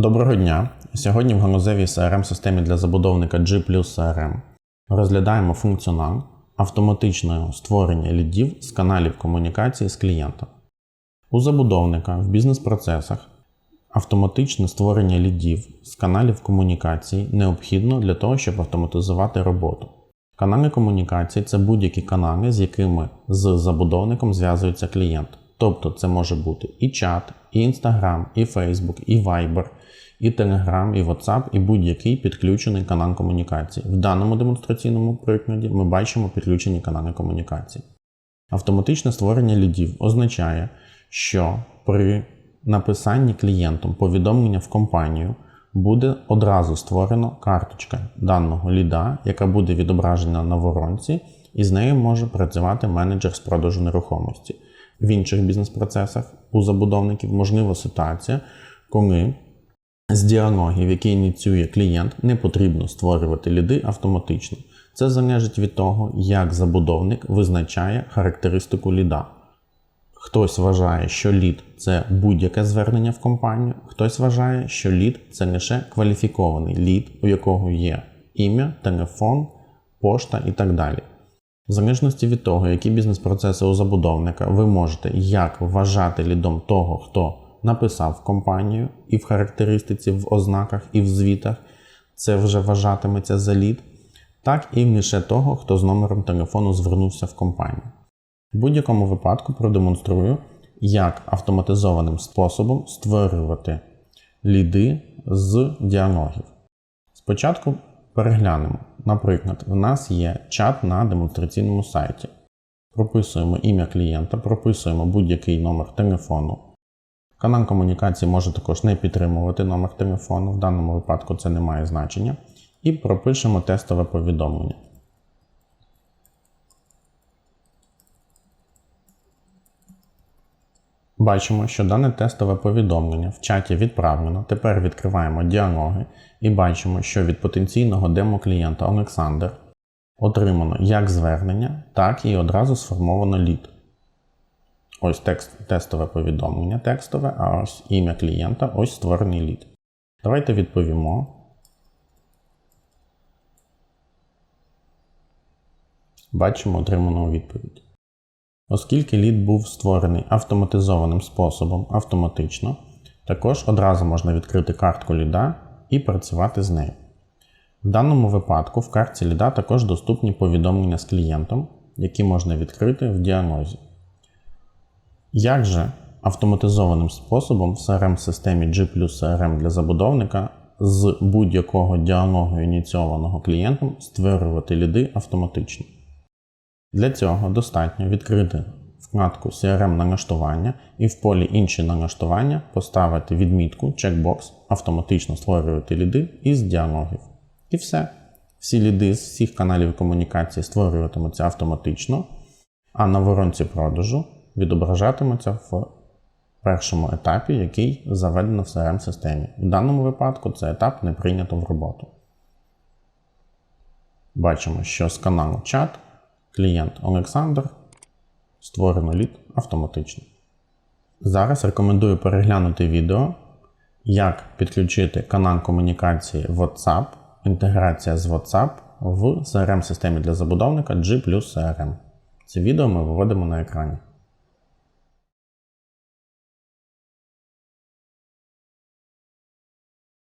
Доброго дня! Сьогодні в ганузевій crm системі для забудовника G CRM розглядаємо функціонал автоматичного створення лідів з каналів комунікації з клієнтом. У забудовника в бізнес-процесах автоматичне створення лідів з каналів комунікації необхідно для того, щоб автоматизувати роботу. Канали комунікації це будь-які канали, з якими з забудовником зв'язується клієнт. Тобто це може бути і чат, і Instagram, і Facebook, і Viber, і Telegram, і WhatsApp, і будь-який підключений канал комунікації. В даному демонстраційному прикладі ми бачимо підключені канали комунікації. Автоматичне створення лідів означає, що при написанні клієнтом повідомлення в компанію буде одразу створено карточка даного ліда, яка буде відображена на воронці, і з нею може працювати менеджер з продажу нерухомості. В інших бізнес-процесах у забудовників можлива ситуація, коли з діалогів, які ініціює клієнт, не потрібно створювати ліди автоматично. Це залежить від того, як забудовник визначає характеристику ліда. Хтось вважає, що лід це будь-яке звернення в компанію, хтось вважає, що лід це лише кваліфікований лід, у якого є ім'я, телефон, пошта і так далі. В залежності від того, які бізнес-процеси у забудовника, ви можете як вважати лідом того, хто написав компанію, і в характеристиці, в ознаках, і в звітах, це вже вважатиметься за лід, так і лише того, хто з номером телефону звернувся в компанію. В будь-якому випадку продемонструю, як автоматизованим способом створювати ліди з діалогів. Спочатку переглянемо. Наприклад, в нас є чат на демонстраційному сайті. Прописуємо ім'я клієнта, прописуємо будь-який номер телефону. Канал комунікації може також не підтримувати номер телефону, в даному випадку це не має значення. І пропишемо тестове повідомлення. Бачимо, що дане тестове повідомлення в чаті відправлено. Тепер відкриваємо діалоги і бачимо, що від потенційного демо-клієнта Олександр отримано як звернення, так і одразу сформовано лід. Ось текст, тестове повідомлення текстове, а ось ім'я клієнта, ось створений лід. Давайте відповімо. Бачимо отриману відповідь. Оскільки лід був створений автоматизованим способом автоматично, також одразу можна відкрити картку ліда і працювати з нею. В даному випадку в картці ліда також доступні повідомлення з клієнтом, які можна відкрити в діагнозі. Як же автоматизованим способом в CRM-системі G CRM для забудовника з будь-якого діалогу ініційованого клієнтом створювати ліди автоматично? Для цього достатньо відкрити вкладку CRM налаштування і в полі Інші налаштування поставити відмітку чекбокс автоматично створювати ліди із діалогів. І все. Всі ліди з всіх каналів комунікації створюватимуться автоматично, а на воронці продажу відображатимуться в першому етапі, який заведено в CRM-системі. В даному випадку цей етап не прийнято в роботу. Бачимо, що з каналу чат клієнт Олександр створено лід автоматично. Зараз рекомендую переглянути відео, як підключити канал комунікації WhatsApp, інтеграція з WhatsApp в CRM-системі для забудовника G CRM. Це відео ми виводимо на екрані.